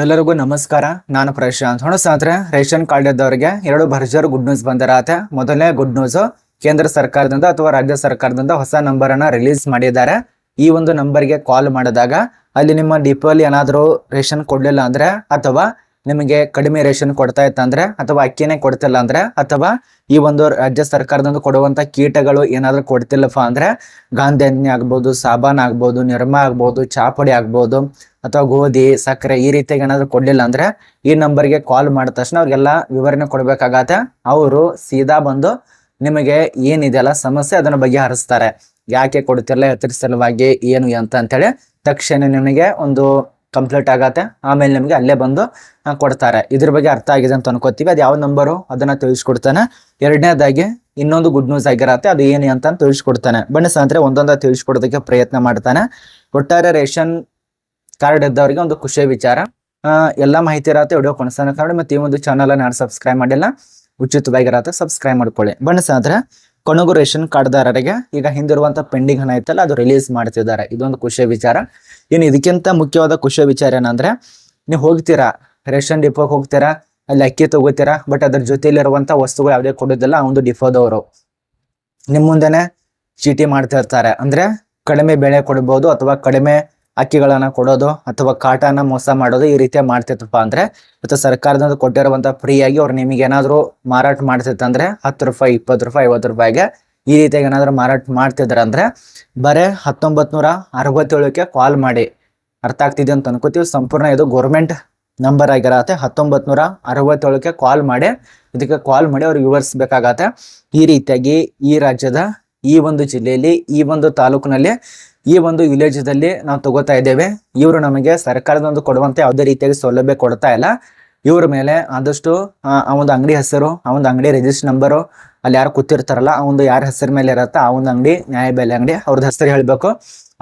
ಎಲ್ಲರಿಗೂ ನಮಸ್ಕಾರ. ನಾನು ಪ್ರಶಾಂತ್. ಹೊಣಸಾದ್ರೆ ರೇಷನ್ ಕಾರ್ಡ್ ಇದ್ದವರಿಗೆ ಎರಡು ಭರ್ಜರ್ ಗುಡ್ ನ್ಯೂಸ್ ಬಂದಿರತ್ತೆ. ಮೊದಲನೇ ಗುಡ್ ನ್ಯೂಸ್ ಕೇಂದ್ರ ಸರ್ಕಾರದಿಂದ ಅಥವಾ ರಾಜ್ಯ ಸರ್ಕಾರದಿಂದ ಹೊಸ ನಂಬರ್ ಅನ್ನ ರಿಲೀಸ್ ಮಾಡಿದ್ದಾರೆ. ಈ ಒಂದು ನಂಬರ್ಗೆ ಕಾಲ್ ಮಾಡಿದಾಗ ಅಲ್ಲಿ ನಿಮ್ಮ ಡಿಪೋಲಿ ಏನಾದರೂ ರೇಷನ್ ಕೊಡ್ಲಿಲ್ಲ ಅಂದ್ರೆ ಅಥವಾ ನಿಮಗೆ ಕಡಿಮೆ ರೇಷನ್ ಕೊಡ್ತಾ ಇತ್ತಂದ್ರೆ ಅಥವಾ ಅಕ್ಕಿನೇ ಕೊಡ್ತಿಲ್ಲ ಅಂದ್ರೆ, ಅಥವಾ ಈ ಒಂದು ರಾಜ್ಯ ಸರ್ಕಾರದಿಂದ ಕೊಡುವಂತ ಕೀಟಗಳು ಏನಾದ್ರೂ ಕೊಡ್ತಿಲ್ಲಪ್ಪ ಅಂದ್ರೆ, ಗಾಂಧಿ ಆಗ್ಬೋದು, ಸಾಬಾನ್ ಆಗ್ಬೋದು, ನಿರ್ಮ ಆಗ್ಬೋದು, ಚಾಪುಡಿ ಆಗ್ಬೋದು, ಅಥವಾ ಗೋಧಿ, ಸಕ್ಕರೆ ಈ ರೀತಿಯಾಗಿ ಏನಾದ್ರು ಕೊಡ್ಲಿಲ್ಲ ಅಂದ್ರೆ, ಈ ನಂಬರ್ಗೆ ಕಾಲ್ ಮಾಡಿದ ತಕ್ಷಣ ಅವ್ರಿಗೆಲ್ಲ ವಿವರಣೆ ಕೊಡ್ಬೇಕಾಗತ್ತೆ. ಅವರು ಸೀದಾ ಬಂದು ನಿಮಗೆ ಏನಿದೆಯಲ್ಲ ಸಮಸ್ಯೆ ಅದನ್ನ ಬಗೆಹರಿಸ್ತಾರೆ. ಯಾಕೆ ಕೊಡ್ತಿಲ್ಲ ಎತ್ತರ ಸಲುವಾಗಿ ಏನು ಅಂತ ಅಂತೇಳಿ ತಕ್ಷಣ ನಿಮಗೆ ಒಂದು ಕಂಪ್ಲೀಟ್ ಆಗತ್ತೆ. ಆಮೇಲೆ ನಿಮಗೆ ಅಲ್ಲೇ ಬಂದು ಕೊಡ್ತಾರೆ. ಇದ್ರ ಬಗ್ಗೆ ಅರ್ಥ ಆಗಿದೆ ಅಂತ ಅನ್ಕೋತೀವಿ. ಅದು ಯಾವ ನಂಬರು ಅದನ್ನ ತಿಳಿಸ್ಕೊಡ್ತಾನೆ. ಎರಡನೇದಾಗಿ, ಇನ್ನೊಂದು ಗುಡ್ ನ್ಯೂಸ್ ಆಗಿರತ್ತೆ. ಅದು ಏನು ಅಂತ ತಿಳಿಸ್ಕೊಡ್ತಾನೆ. ಬನ್ನಿ ಸ್ನೇಹಿತರೆ, ಒಂದೊಂದ ತಿಳಿಸ್ಕೊಡೋದಕ್ಕೆ ಪ್ರಯತ್ನ ಮಾಡ್ತಾನೆ. ಒಟ್ಟಾರೆ ರೇಷನ್ ಕಾರ್ಡ್ ಇದ್ದವರಿಗೆ ಒಂದು ಖುಷಿಯ ವಿಚಾರ. ಎಲ್ಲ ಮಾಹಿತಿ ಇರತ್ತೆ. ವಿಡಿಯೋ ಕೊನೆಸ್ತಾನೆ ಕಾರಣ ಮತ್ತೆ ಈ ಒಂದು ಚಾನಲ್ ಯಾರು ಸಬ್ಸ್ಕ್ರೈಬ್ ಮಾಡಿಲ್ಲ ಉಚಿತವಾಗಿರತ್ತೆ ಸಬ್ಸ್ಕ್ರೈಬ್ ಮಾಡ್ಕೊಳ್ಳಿ. ಬನ್ನಿ ಸ್ನೇಹಿತರೆ ಕೊನೆಗೂ ರೇಷನ್ ಕಾರ್ಡ್ದಾರರಿಗೆ ಈಗ ಹಿಂದಿರುವಂತ ಪೆಂಡಿಂಗ್ ಹಣ ಇತ್ತಲ್ಲ ಅದು ರಿಲೀಸ್ ಮಾಡ್ತಿದ್ದಾರೆ. ಇದೊಂದು ಖುಷಿಯ ವಿಚಾರ. ಏನು ಇದಕ್ಕಿಂತ ಮುಖ್ಯವಾದ ಖುಷಿಯ ವಿಚಾರ ಏನಂದ್ರೆ, ನೀವು ಹೋಗ್ತೀರಾ, ರೇಷನ್ ಡಿಪೋಗೆ ಹೋಗ್ತೀರಾ, ಅಲ್ಲಿ ಅಕ್ಕಿ ತಗೋತೀರಾ ಬಟ್ ಅದ್ರ ಜೊತೆಯಲ್ಲಿರುವಂಥ ವಸ್ತುಗಳು ಯಾವುದೇ ಕೊಡೋದಿಲ್ಲ ಒಂದು ಡಿಫೋದವರು ನಿಮ್ಮ ಮುಂದೆನೆ ಚೀಟಿ ಮಾಡ್ತಿರ್ತಾರೆ. ಅಂದ್ರೆ ಕಡಿಮೆ ಬೆಳೆ ಕೊಡ್ಬೋದು ಅಥವಾ ಕಡಿಮೆ ಅಕ್ಕಿಗಳನ್ನ ಕೊಡೋದು ಅಥವಾ ಕಾಟನ ಮೋಸ ಮಾಡೋದು ಈ ರೀತಿಯ ಮಾಡ್ತಿತ್ತಪ್ಪ ಅಂದ್ರೆ ಮತ್ತೆ ಸರ್ಕಾರದಿಂದ ಕೊಟ್ಟಿರುವಂತ ಫ್ರೀ ಆಗಿ ಅವ್ರು ನಿಮಗೆ ಏನಾದ್ರು ಮಾರಾಟ ಮಾಡ್ತಿತ್ತಂದ್ರೆ ಹತ್ತು ರೂಪಾಯಿ, ಇಪ್ಪತ್ತು ರೂಪಾಯಿ, ಐವತ್ತು ರೂಪಾಯಿಗೆ ಈ ರೀತಿಯಾಗಿ ಏನಾದ್ರು ಮಾರಾಟ ಮಾಡ್ತಿದ್ರ ಅಂದ್ರೆ ಬರೇ ಹತ್ತೊಂಬತ್ ನೂರ ಅರವತ್ತೇಳಕ್ಕೆ ಕಾಲ್ ಮಾಡಿ. ಅರ್ಥ ಆಗ್ತಿದೆ ಅಂತ ಅನ್ಕೋತೀವಿ. ಸಂಪೂರ್ಣ ಇದು ಗೌರ್ಮೆಂಟ್ ನಂಬರ್ ಆಗಿರತ್ತೆ. ಹತ್ತೊಂಬತ್ ನೂರ ಅರವತ್ತೇಳಕ್ಕೆ ಕಾಲ್ ಮಾಡಿ. ಇದಕ್ಕೆ ಕಾಲ್ ಮಾಡಿ ಅವ್ರಿಗೆ ವಿವರಿಸ್ಬೇಕಾಗತ್ತೆ. ಈ ರೀತಿಯಾಗಿ ಈ ರಾಜ್ಯದ ಈ ಒಂದು ಜಿಲ್ಲೆಯಲ್ಲಿ ಈ ಒಂದು ತಾಲೂಕಿನಲ್ಲಿ ಈ ಒಂದು ವಿಲೇಜದಲ್ಲಿ ನಾವು ತಗೋತಾ ಇದ್ದೇವೆ. ಇವರು ನಮಗೆ ಸರ್ಕಾರದಿಂದ ಕೊಡುವಂತ ಯಾವುದೇ ರೀತಿಯಾಗಿ ಸೌಲಭ್ಯ ಕೊಡ್ತಾ ಇಲ್ಲ. ಇವ್ರ ಮೇಲೆ ಆದಷ್ಟು, ಆ ಒಂದು ಅಂಗಡಿ ಹೆಸರು, ಆ ಒಂದು ಅಂಗಡಿ ರಿಜಿಸ್ಟರ್ ನಂಬರು ಅಲ್ಲಿ ಯಾರು ಕೂತಿರ್ತಾರಲ್ಲ, ಆ ಒಂದು ಯಾರ ಹೆಸರ ಮೇಲೆ ಇರತ್ತೆ, ಆ ಒಂದು ಅಂಗಡಿ, ನ್ಯಾಯ ಬೆಲೆ ಅಂಗಡಿ ಅವ್ರದ್ದು ಹೆಸರು ಹೇಳಬೇಕು.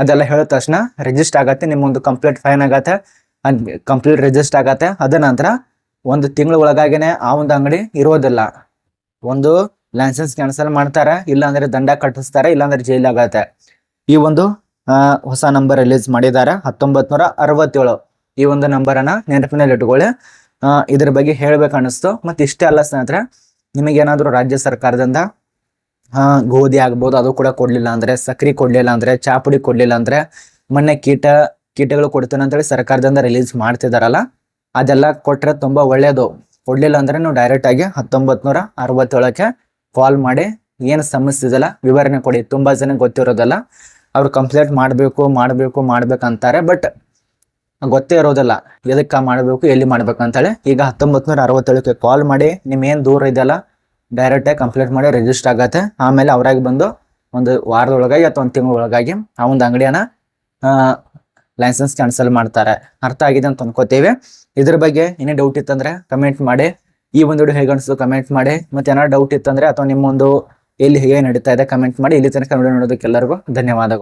ಅದೆಲ್ಲ ಹೇಳಿದ ತಕ್ಷಣ ರಿಜಿಸ್ಟರ್ ಆಗತ್ತೆ ನಿಮ್ಮ ಒಂದು ಕಂಪ್ಲೀಟ್ ಫೈನ್ ಆಗತ್ತೆ ಕಂಪ್ಲೀಟ್ ರಿಜಿಸ್ಟರ್ ಆಗತ್ತೆ. ಅದ ನಂತರ ಒಂದು ತಿಂಗಳ ಒಳಗಾಗಿನೇ ಆ ಒಂದು ಅಂಗಡಿ ಇರೋದಿಲ್ಲ. ಒಂದು ಲೈಸೆನ್ಸ್ ಕ್ಯಾನ್ಸಲ್ ಮಾಡ್ತಾರೆ, ಇಲ್ಲಾಂದ್ರೆ ದಂಡ ಕಟ್ಟಿಸ್ತಾರೆ, ಇಲ್ಲಾಂದ್ರೆ ಜೈಲ್ ಆಗತ್ತೆ. ಈ ಒಂದು ಹೊಸ ನಂಬರ್ ರಿಲೀಸ್ ಮಾಡಿದ್ದಾರೆ. ಹತ್ತೊಂಬತ್ ನೂರ ಅರವತ್ತೇಳು ಈ ಒಂದು ನಂಬರ್ ನೆನಪಿನಲ್ಲಿ ಇಟ್ಕೊಳ್ಳಿ. ಇದ್ರ ಬಗ್ಗೆ ಹೇಳ್ಬೇಕು ಅನಿಸ್ತು ಮತ್ತೆ ಇಷ್ಟೇ ಅಲ್ಲ ಸ್ನೇಹಿತರೆ ನಿಮಗೇನಾದ್ರೂ ರಾಜ್ಯ ಸರ್ಕಾರದಿಂದ ಗೋಧಿ ಆಗ್ಬೋದು, ಅದು ಕೂಡ ಕೊಡ್ಲಿಲ್ಲ ಅಂದ್ರೆ, ಸಕ್ರಿ ಕೊಡ್ಲಿಲ್ಲ ಅಂದ್ರೆ, ಚಾಪುಡಿ ಕೊಡ್ಲಿಲ್ಲ ಅಂದ್ರೆ, ಮೊನ್ನೆ ಕೀಟ, ಕೀಟಗಳು ಕೊಡ್ತೇನೆ ಅಂತೇಳಿ ಸರ್ಕಾರದಿಂದ ರಿಲೀಸ್ ಮಾಡ್ತಿದಾರಲ್ಲ, ಅದೆಲ್ಲ ಕೊಟ್ರೆ ತುಂಬಾ ಒಳ್ಳೇದು. ಕೊಡ್ಲಿಲ್ಲ ಅಂದ್ರೆ ನೀವು ಡೈರೆಕ್ಟ್ ಆಗಿ ಹತ್ತೊಂಬತ್ ನೂರ ಅರವತ್ತೇಳಕ್ಕೆ ಕಾಲ್ ಮಾಡಿ. ಏನು ಸಮಸ್ಯೆ ಇದೆಲ್ಲ ವಿವರಣೆ ಕೊಡಿ. ತುಂಬಾ ಜನ ಗೊತ್ತಿರೋದಲ್ಲ. ಅವ್ರು ಕಂಪ್ಲೇಂಟ್ ಮಾಡಬೇಕು ಮಾಡಬೇಕು ಮಾಡ್ಬೇಕಂತಾರೆ ಬಟ್ ಗೊತ್ತೇ ಇರೋದಿಲ್ಲ. ಎದಕ್ಕೆ ಮಾಡಬೇಕು, ಎಲ್ಲಿ ಮಾಡ್ಬೇಕು ಅಂತೇಳಿ. ಈಗ ಹತ್ತೊಂಬತ್ ನೂರ ಅರವತ್ತೇಳಕ್ಕೆ ಕಾಲ್ ಮಾಡಿ, ನಿಮ್ಮೇನು ದೂರ ಇದೆಯಲ್ಲ ಡೈರೆಕ್ಟಾಗಿ ಕಂಪ್ಲೇಂಟ್ ಮಾಡಿ ರಿಜಿಸ್ಟರ್ ಆಗತ್ತೆ. ಆಮೇಲೆ ಅವ್ರಾಗಿ ಬಂದು ಒಂದು ವಾರದೊಳಗಾಗಿ ಅಥವಾ ಒಂದು ತಿಂಗಳ ಒಳಗಾಗಿ ಆ ಒಂದು ಅಂಗಡಿಯನ್ನು ಲೈಸೆನ್ಸ್ ಕ್ಯಾನ್ಸಲ್ ಮಾಡ್ತಾರೆ. ಅರ್ಥ ಆಗಿದೆ ಅಂತ ಅನ್ಕೋತೀವಿ. ಇದ್ರ ಬಗ್ಗೆ ಏನೇ ಡೌಟ್ ಇತ್ತಂದ್ರೆ ಕಮೆಂಟ್ ಮಾಡಿ. ಈ ಒಂದು ವಿಡಿಯೋ ಹೇಗೆ ಅನಿಸ್ತು ಕಮೆಂಟ್ ಮಾಡಿ. ಮತ್ತೆ ಏನಾದ್ರು ಡೌಟ್ ಇತ್ತಂದ್ರೆ ಅಥವಾ ನಿಮ್ಮೊಂದು ಎಲ್ಲಿ ಹೇಗೆ ನಡೀತಾ ಇದೆ ಕಮೆಂಟ್ ಮಾಡಿ. ಇಲ್ಲಿ ತನಕ ವಿಡಿಯೋ ನೋಡೋದಕ್ಕೆ ಎಲ್ಲರಿಗೂ ಧನ್ಯವಾದಗಳು.